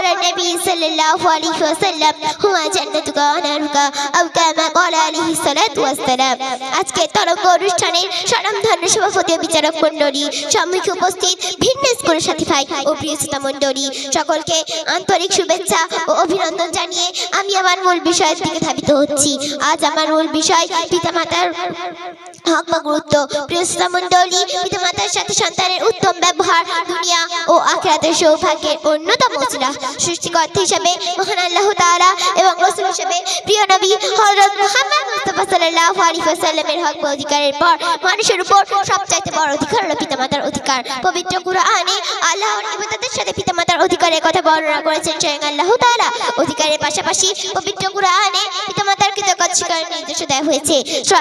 قال النبي صلى الله عليه وسلم هو جنتك ونارك أو كما قال عليه الصلاة والسلام আজকে তরঙ্গ অনুষ্ঠানের স্বনামধন্য সভাপতি ও বিচারক মণ্ডলী সম্মুখে উপস্থিত ভিন্ন স্কুলের সাথী ভাই ও প্রিয় শ্রোতা মণ্ডলী সকলকে আন্তরিক শুভেচ্ছা ও অভিনন্দন জানিয়ে আমি আমার মূল বিষয়ের দিকে ধাবিত হচ্ছি আজ আমার মূল বিষয় পিতামাতার হক বা গুরুত্ব। প্রিয় শ্রোতা মণ্ডলী, পিতামাতার সাথে সন্তানের উত্তম ব্যবহার, দুনিয়া ও আখেরাতের সৌভাগ্যের অন্যতম উসিলা সৃষ্টিকর্তা হিসাবে মহান আল্লাহ তাআলা এবং রাসূল হিসাবে প্রিয় নবী হযরত মুহাম্মদ মুস্তাফা সাল্লাল্লাহু আলাইহি ওয়াসাল্লামের হক বা অধিকারের পর মানুষের উপর সবচাইতে বড় অধিকার হলো পিতামাতার অধিকার। পবিত্র কুরআনে আল্লাহর ইবাদতের সাথে পিতামাতার অধিকারের কথা বর্ণনা করেছেন স্বয়ং আল্লাহ তাআলা। অধিকারের পাশাপাশি পবিত্র কুরআনে পিতামাতার কৃতজ্ঞতা স্বীকারের নির্দেশ দেওয়া হয়েছে। সূরা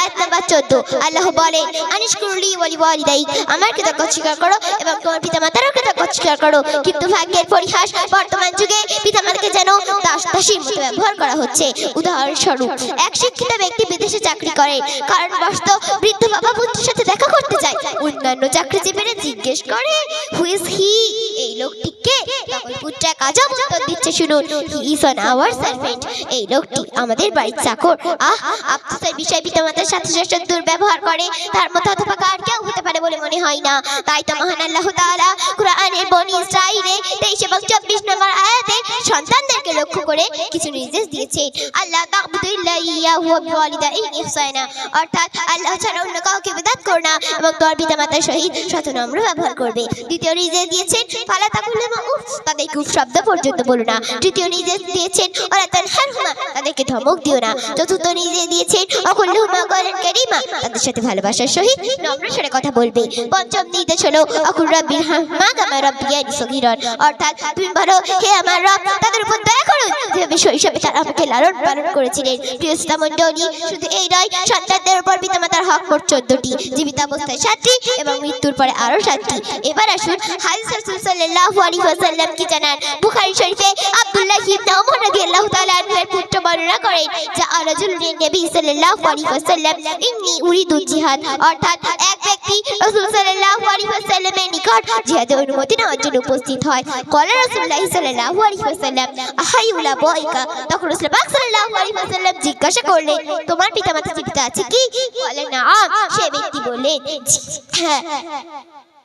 আয়াত নাম্বার 14 আল্লাহ বলেন, আনিশকুরলি ওয়ালি ওয়ালিদাই আমার কৃতজ্ঞতা স্বীকার করো এবং তোমার পিতামাতারও কৃতজ্ঞতা স্বীকার করো। কিন্তু ভাগ্যের পরিহাস বর্তমান যুগে পিতামাতাকে যেন দাস দাসীর মতো ব্যবহার করা হচ্ছে। উদাহরণস্বরূপ, এক শিক্ষিত ব্যক্তি বিদেশে চাকরি করে কারণ বস্ত বৃদ্ধ বাবা পুত্রের সাথে দেখা করতে যায়। অন্যান্য চাকরিজীবীরা জিজ্ঞেস করে হু ইজ হি এই লোকটিকে তখন কাজা উত্তর দিচ্ছে শুনুন। He is on our servant এই লোকটি আমাদের বাড়ির চাকর। আহ, আফসোসের বিষয়, পিতামাতার সাথে সাথে দুর্ব্যবহার করে। তার মতো অথবা কার কেউ হতে পারে মনে হয় না। তাই তো মহান আল্লাহ তাআলা কুরআনের বনি ইসরাঈলে 23 এবং 24 নম্বর আয়াতে সন্তানদেরকে লক্ষ্য করে কিছু নির্দেশ দিয়েছে। আল্লাহ ইল্লা ইয়াহু ওয়া বিওয়ালিদাইহি ইহসানা। অর্থাৎ আল্লাহ ছাড়া অন্য কাউকে বিদাত করো না এবং তোর পিতামাতার সহিত শত নম্র ব্যবহার করবে। দ্বিতীয় নির্দেশ দিয়েছেন, ফালা তাকুল্লামা উফ তাদেরকে উফ শব্দ পর্যন্ত বলো না। তৃতীয় নির্দেশ দিয়েছেন ওরা তানহারহুমা। তাদেরকে ধমক দিও না। চতুর্থ নির্দেশ দিয়েছেন অকুল্লুহুমা কওলান কারীমা তাদের সাথে ভালোবাসার সহিত নম্র কথা বলবে। পঞ্চম নির্দেশ হলো অকুল রাব্বির মা কামা রাব্বিয়ানি সগীরন। অর্থাৎ তুমি বলো, হে আমার রব, তাদের উপর দয়া করুন যেভাবে শৈশবে তারা আমাকে লালন পালন করেছিলেন। প্রিয় মণ্ডলী, শুধু এই নয়, সন্তানদের উপর পিতামাতার হক মোট চোদ্দটি জীবিত অবস্থায় সাতটি এবং মৃত্যুর পরে আরও সাতটি। এবার আসুন হাদিস রাসূল সাল্লাল্লাহু আলাইহি ওয়াসাল্লাম কি জানান? বুখারী শরীফে আব্দুল্লাহ বর্ণনা করেন যা রাজুল নবী সাল্লাল্লাহু আলাইহি ওয়াসাল্লাম ইন্নী উরিদু জিহাদ অর্থাৎ এক ব্যক্তি রাসূল সাল্লাল্লাহু আলাইহি ওয়াসাল্লামের নিকট জিহাদের অনুমতি নেওয়ার জন্য উপস্থিত হয়। কলা রাসূলুল্লাহ সাল্লাল্লাহু আলাইহি ওয়াসাল্লাম আহাইউলা বয়কা? তখন রাসূল পাক সাল্লাল্লাহু আলাইহি ওয়াসাল্লাম জিজ্ঞাসা করলেন তোমার পিতামাতা জীবিত আছে কি? বলে না সে ব্যক্তি বললেন "জি, হ্যাঁ।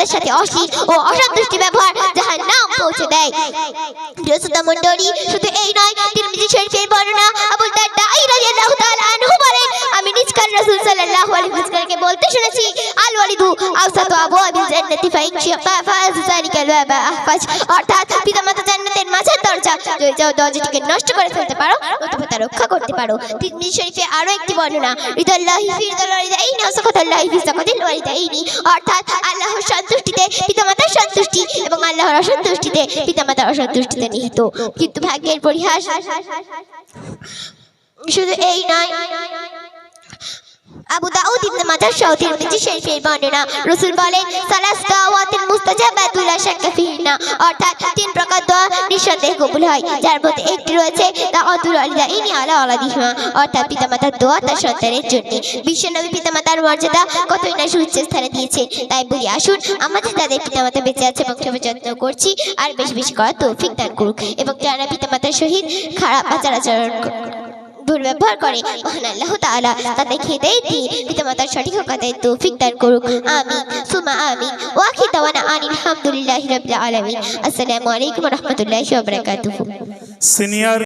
তাদের সাথে অশ্লীল ও অসন্তুষ্টি ব্যবহার জাহান্নাম পৌঁছে দেয়। প্রিয়সুতা মণ্ডলী, শুধু এই নয় তিরমিজি শরীফের বর্ণনা, আবুল দারদাই রাদিয়াল্লাহু তাআলা রাসূল সাল্লাল্লাহু আলাইহি ওয়াসাল্লামকে বলতে শুনেছি, আল ওয়ালিদু আওসাতু জান্নাতি আহফাজ। অর্থাৎ, পিতামাতা জান্নাতের দরজা যদি যাও, দরজাটিকে নষ্ট করে ফেলতে পারো অথবা তা রক্ষা করতে পারো। তিরমিজি শরীফে আরও একটি বর্ণনা, রিদাল্লাহি ফি রিদাল ওয়ালিদাইনি ওয়া সাকাতাল্লাহি ফি সাকাতিল ওয়ালিদাইনি। অর্থাৎ, আল্লাহর সন্তুষ্টিতে পিতামাতার সন্তুষ্টি এবং আল্লাহর অসন্তুষ্টিতে পিতামাতার অসন্তুষ্টিতে নিহিত। কিন্তু ভাগ্যের পরিহাস। শুধু এই নয় আবু দাউদ ইবনে মাজাহ সহ তিরমিজি শরীফের বর্ণনা। রাসূল বলেন, সালাস দাওয়াতিল মুস্তাজাবাতুল লা শাক্কা ফিহিনা অর্থাৎ তিন প্রকার দোয়া নিঃসন্দেহে কবুল হয়। যার মধ্যে একটি রয়েছে দাওয়াতুল ওয়ালিদাইনি আলা ওয়ালাদিহিমা অর্থাৎ পিতামাতার দোয়া তার সন্তানের জন্য। বিশ্বনবী পিতামাতার মর্যাদা কতই না সুউচ্চ স্থানে দিয়েছে, তাই বলি আসুন, আমাদের তাদের পিতামাতা বেঁচে আছে এবং সেবা যত্ন করছি আর বেশি বেশি করার তৌফিক দান করুক। এবং যারা পিতামাতার সহিত খারাপ আচার আচরণ দুর্ব্যবহার করে। মহান আল্লাহ তাআলা তাদের খেতেই দিয়ে পিতামাতার সঠিক কথায় তৌফিক দান করুক। আমি সুমা আমি ওয়াকি দাওয়ানা আনিল হামদুলিল্লাহি রাব্বিল আলামিন। আসসালামু আলাইকুম ওয়া সিনিয়র